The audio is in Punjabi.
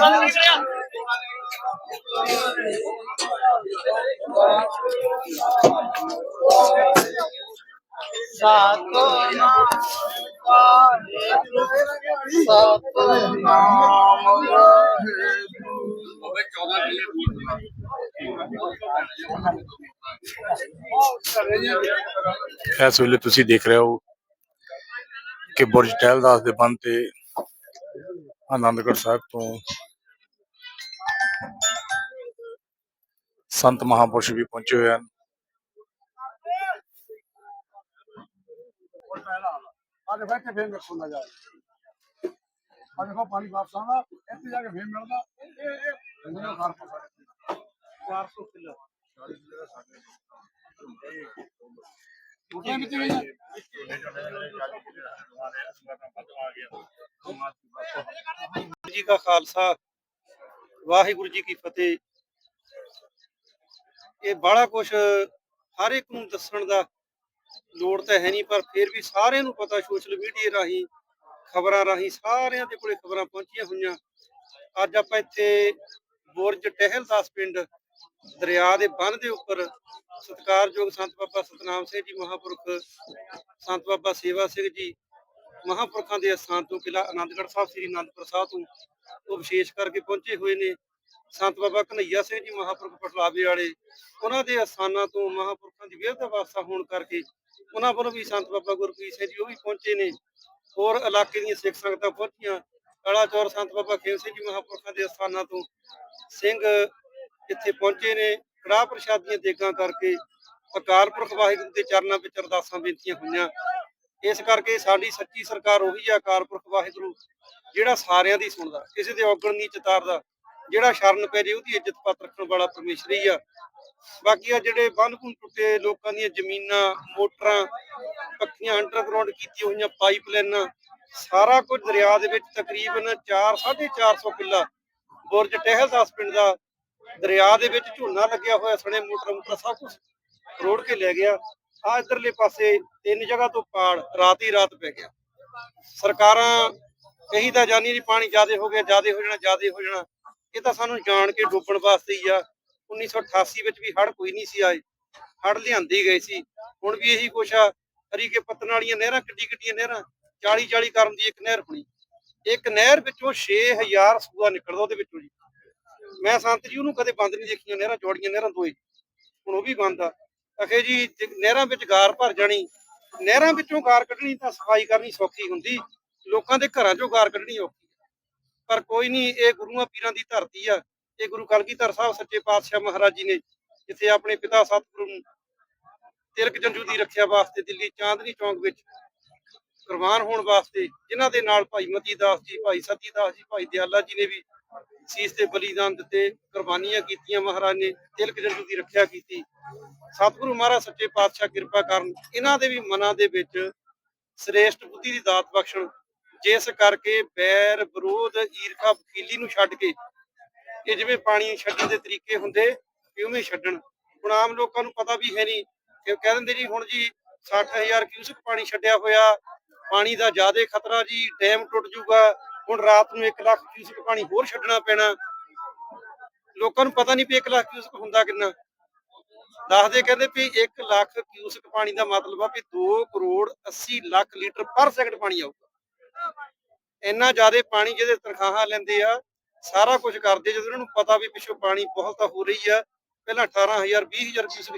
ਸਤਨਾਮ ਵਾਹਿਗੁਰੂ ਸਤਨਾਮ ਇਸ ਵੇਲੇ ਤੁਸੀਂ ਦੇਖ ਰਹੇ ਹੋ ਕਿ ਬੁਰਜ ਟਹਿਲਦਾਸ ਦੇ ਬੰਨ ਤੇ ਆਨੰਦਗੜ੍ਹ ਸਾਹਿਬ ਤੋਂ ਸੰਤ ਮਹਾਪੁਰਸ਼ ਵੀ ਪਹੁੰਚੇ ਹੋਏ ਹਨ ਆਗੇ ਬੈਠੇ ਫੇਰ ਵੇਖੋ ਨਾ ਜਾ ਆ ਦੇਖੋ ਪਾਣੀ ਵਾਪਸ ਆਉਂਦਾ ਇੱਥੇ ਜਾ ਕੇ ਫੇਰ ਮਿਲਦਾ ਇਹ ਇਹ ਇਹਨਾਂ ਦਾ ਘਰ ਪਸਾ 400 ਕਿਲੋ ਉਹਦੇ ਵਿੱਚ ਵੀ ਨਾ- ਵਾਹਿਗੁਰੂ ਜੀ ਕਾ ਖਾਲਸਾ ਵਾਹਿਗੁਰੂ ਜੀ ਕੀ ਫਤਿਹ ਇਹ ਬਾਹਲਾ ਕੁਝ ਹਰ ਇੱਕ ਨੂੰ ਦੱਸਣ ਦਾ ਲੋੜ ਤਾਂ ਹੈ ਨਹੀਂ, ਪਰ ਫਿਰ ਵੀ ਸਾਰਿਆਂ ਨੂੰ ਪਤਾ ਸੋਸ਼ਲ ਮੀਡੀਆ ਰਾਹੀਂ, ਖਬਰਾਂ ਰਾਹੀਂ, ਸਾਰਿਆਂ ਦੇ ਕੋਲੇ ਖਬਰਾਂ ਪਹੁੰਚੀਆਂ ਹੋਈਆਂ। ਅੱਜ ਆਪਾਂ ਇੱਥੇ ਬੁਰਜ ਟਹਿਲ ਦਾਸ ਪਿੰਡ, ਦਰਿਆ ਦੇ ਬੰਨ ਦੇ ਉੱਪਰ ਸਤਿਕਾਰਯੋਗ ਸੰਤ ਬਾਬਾ ਸਤਨਾਮ ਸਿੰਘ ਜੀ ਮਹਾਪੁਰਖ, ਸੰਤ ਬਾਬਾ ਸੇਵਾ ਸਿੰਘ ਜੀ ਮਹਾਂਪੁਰਖਾਂ ਦੇ ਅਸਥਾਨ ਤੋਂ ਕਿਲਾ ਆਨੰਦਗੜ੍ਹ ਸਾਹਿਬ, ਸ੍ਰੀ ਅਨੰਦਪੁਰ ਸਾਹਿਬ ਤੋਂ ਉਹ ਵਿਸ਼ੇਸ਼ ਕਰਕੇ ਪਹੁੰਚੇ ਹੋਏ ਨੇ। ਸੰਤ ਬਾਬਾ ਕਨਈਆ ਸਿੰਘ ਜੀ ਮਹਾਪੁਰਖ ਪਟਲਾਵੇ ਵਾਲੇ, ਉਹਨਾਂ ਦੇ ਅਸਥਾਨਾਂ ਤੋਂ ਮਹਾਂਪੁਰਖਾਂ ਦੀ ਵਿਰਧ ਅਵਸਥਾ ਹੋਣ ਕਰਕੇ ਉਹਨਾਂ ਵੱਲੋਂ ਵੀ ਸੰਤ ਬਾਬਾ ਗੁਰਪ੍ਰੀਤ ਸਿੰਘ ਜੀ ਉਹ ਵੀ ਪਹੁੰਚੇ ਨੇ। ਹੋਰ ਇਲਾਕੇ ਦੀਆਂ ਸਿੱਖ ਸੰਗਤਾਂ ਪਹੁੰਚੀਆਂ। ਕਾਲਾਚੌਰ ਸੰਤ ਬਾਬਾ ਖੇਮ ਸਿੰਘ ਜੀ ਮਹਾਂਪੁਰਖਾਂ ਦੇ ਅਸਥਾਨਾਂ ਤੋਂ ਸਿੰਘ ਇੱਥੇ ਪਹੁੰਚੇ ਨੇ। ਕੜਾਹ ਪ੍ਰਸ਼ਾਦੀਆਂ ਦੇਗਾਂ ਕਰਕੇ ਅਕਾਲ ਪੁਰਖ ਵਾਹਿਗੁਰੂ ਦੇ ਚਰਨਾਂ ਵਿੱਚ ਅਰਦਾਸਾਂ ਬੇਨਤੀਆਂ ਹੋਈਆਂ। ਇਸ ਕਰਕੇ ਸਾਡੀ ਸੱਚੀ ਸਰਕਾਰ ਉਹੀ ਹੈ ਅਕਾਲ ਪੁਰਖ ਵਾਹਿਗੁਰੂ, ਜਿਹੜਾ ਸਾਰਿਆਂ ਦੀ ਸੁਣਦਾ, ਕਿਸੇ ਦੇ ਔਗਣ ਨਹੀਂ ਚਤਾਰਦਾ। ਜਿਹੜਾ ਸ਼ਰਨ ਪੈ ਜੇ ਉਹਦੀ ਇੱਜ਼ਤ ਪਾਤ ਰੱਖਣ ਵਾਲਾ ਪਰਮੇਸ਼ਰ ਹੀ ਆ। ਬਾਕੀ ਆ ਜਿਹੜੇ ਬੰਨ ਭੁੰਨ ਟੁੱਟੇ ਲੋਕਾਂ ਦੀਆਂ ਜ਼ਮੀਨਾਂ, ਮੋਟਰਾਂ ਪੱਕੀਆਂ ਅੰਡਰਗਰਾਉਂਡ ਕੀਤੀਆਂ ਹੋਈਆਂ ਪਾਈਪਲਾਈਨਾਂ, ਸਾਰਾ ਕੁਝ ਦਰਿਆ ਦੇ ਵਿੱਚ ਤਕਰੀਬਨ 4 450 ਕਿੱਲਾ ਬੁਰਜ ਟਹਿਲ ਦਾਸ ਪਿੰਡ ਦਾ ਦਰਿਆ ਦੇ ਵਿੱਚ ਝੋਨਾ ਲੱਗਿਆ ਹੋਇਆ, ਸਣੇ ਮੋਟਰ ਮੋਟਰ ਸਭ ਕੁਝ ਰੋੜ ਕੇ ਲੈ ਗਿਆ। ਆ ਇਧਰਲੇ ਪਾਸੇ ਤਿੰਨ ਜਗ੍ਹਾ ਤੋਂ ਪਾੜ ਰਾਤ ਹੀ ਰਾਤ ਪੈ ਗਿਆ। ਸਰਕਾਰਾਂ ਕਹੀ ਤਾਂ ਜਾਨੀ ਨਹੀਂ ਪਾਣੀ ਜ਼ਿਆਦਾ ਹੋ ਗਿਆ, ਜ਼ਿਆਦਾ ਹੋ ਜਾਣਾ, ਜ਼ਿਆਦਾ ਹੋ ਜਾਣਾ। ਇਹ ਤਾਂ ਸਾਨੂੰ ਜਾਣ ਕੇ ਡੋਬਣ ਵਾਸਤੇ ਹੀ ਆ। 1988 ਵਿੱਚ ਵੀ ਹੜ ਕੋਈ ਨਹੀਂ ਸੀ ਆਏ। ਹੜ ਲਿਆਂਦੇ ਗਏ ਸੀ। ਹੁਣ ਵੀ ਇਹੀ ਕੁਛ ਆ। ਹਰੀਕੇ ਪੱਤਨ ਵਾਲੀਆਂ ਨਹਿਰਾਂ ਕਿੱਡੀ ਕਿੱਡੀਆਂ ਨਹਿਰਾਂ। 40 40 ਕਰਮ ਦੀ ਇੱਕ ਨਹਿਰ ਹੋਣੀ ਇੱਕ ਨਹਿਰ ਵਿੱਚੋਂ 6000 ਸੂਆ ਨਿਕਲਦਾ ਉਹਦੇ ਵਿੱਚੋਂ ਜੀ। ਮੈਂ ਸੰਤ ਜੀ ਉਹਨੂੰ ਕਦੇ ਬੰਦ ਨਹੀਂ ਦੇਖੀਆਂ। ਨਹਿਰਾਂ ਜੋੜੀਆਂ ਨਹਿਰਾਂ ਦੋਏ। ਹੁਣ ਉਹ ਵੀ ਬੰਦ ਆ। ਅਖੇ ਜੀ ਨਹਿਰਾਂ ਵਿੱਚ ਗਾਰ ਭਰ ਜਾਣੀ, ਨਹਿਰਾਂ ਵਿੱਚੋਂ ਗਾਰ ਕੱਢਣੀ ਤਾਂ ਸਫ਼ਾਈ ਕਰਨੀ ਸੌਖੀ ਹੁੰਦੀ। ਲੋਕਾਂ ਦੇ ਘਰਾਂ ਚੋਂ ਗਾਰ ਕੱਢਣੀ ਔਖੀ ਪਰ ਕੋਈ ਨਹੀਂ, ਇਹ ਗੁਰੂਆਂ ਪੀਰਾਂ ਦੀ ਧਰਤੀ ਆ। ਇਹ ਗੁਰੂ ਕਲਗੀਧਰ ਸਾਹਿਬ ਸੱਚੇ ਪਾਤਸ਼ਾਹ ਮਹਾਰਾਜ ਜੀ ਨੇ ਜਿੱਥੇ ਆਪਣੇ ਪਿਤਾ ਸਤਿਗੁਰੂ ਨੂੰ ਤਿਲਕ ਜੰਜੂ ਦੀ ਰੱਖਿਆ ਵਾਸਤੇ ਦਿੱਲੀ ਚਾਂਦਨੀ ਚੌਂਕ ਵਿੱਚ ਕੁਰਬਾਨ ਹੋਣ ਵਾਸਤੇ, ਜਿਨ੍ਹਾਂ ਦੇ ਨਾਲ ਭਾਈ ਮਤੀ ਦਾਸ ਜੀ, ਭਾਈ ਸਤੀ ਦਾਸ ਜੀ, ਭਾਈ ਦਿਆਲਾ ਜੀ ਨੇ ਵੀ ਸੀਸ ਤੇ ਬਲੀਦਾਨ ਦਿੱਤੇ, ਕੁਰਬਾਨੀਆਂ ਕੀਤੀਆਂ ਮਹਾਰਾਜ ਨੇ, ਤਿਲਕ ਜੰਜੂ ਦੀ ਰੱਖਿਆ ਕੀਤੀ। ਸਤਿਗੁਰੂ ਮਹਾਰਾਜ ਸੱਚੇ ਪਾਤਸ਼ਾਹ ਕਿਰਪਾ ਕਰਨ ਇਹਨਾਂ ਦੇ ਵੀ ਮਨਾਂ ਦੇ ਵਿੱਚ ਸ੍ਰੇਸ਼ਟ ਬੁੱਧੀ ਦੀ ਦਾਤ ਬਖਸ਼ਣ ਜਿਸ ਕਰਕੇ ਬੈਰ ਵਿਰੋਧ ਈਰਖਾ ਵਕੀਲੀ ਨੂੰ ਛੱਡ ਕੇ ਇਹ ਜਿਵੇਂ ਪਾਣੀ ਛੱਡਣ ਦੇ ਤਰੀਕੇ ਹੁੰਦੇ ਕਿ ਉਵੇਂ ਛੱਡਣ। ਹੁਣ ਆਮ ਲੋਕਾਂ ਨੂੰ ਪਤਾ ਵੀ ਹੈ ਨਹੀਂ ਕਿ ਕਹਿ ਦਿੰਦੇ ਜੀ, ਹੁਣ ਜੀ 60000 ਕਿਊਸਕ ਪਾਣੀ ਛੱਡਿਆ ਹੋਇਆ, ਪਾਣੀ ਦਾ ਜ਼ਿਆਦਾ ਖਤਰਾ ਜੀ, ਡੈਮ ਟੁੱਟ ਜਾਊਗਾ, ਹੁਣ ਰਾਤ ਨੂੰ 1 ਲੱਖ ਕਿਊਸਕ ਪਾਣੀ ਹੋਰ ਛੱਡਣਾ ਪੈਣਾ। ਲੋਕਾਂ ਨੂੰ ਪਤਾ ਨਹੀਂ ਵੀ 1 ਲੱਖ ਕਿਊਸਕ ਹੁੰਦਾ ਕਿੰਨਾ। ਦੱਸਦੇ ਕਹਿੰਦੇ ਵੀ 1 ਲੱਖ ਕਿਊਸਕ ਪਾਣੀ ਦਾ ਮਤਲਬ ਆ ਵੀ 2 crore 80 lakh litre per second ਪਾਣੀ ਆਊਗਾ। ਇੰਨਾ ਜ਼ਿਆਦਾ ਪਾਣੀ ਜਿਹਦੇ ਤਨਖਾਹਾਂ ਲੈਂਦੇ ਆ, ਸਾਰਾ ਕੁਝ ਕਰਦੇ ਜਦੋਂ ਉਹਨਾਂ ਨੂੰ ਪਤਾ ਵੀ ਪਿੱਛੋਂ ਪਾਣੀ ਬਹੁਤ ਹੋ ਰਹੀ ਆ, ਪਹਿਲਾਂ 18000 20000 ਕਿਊਸਕ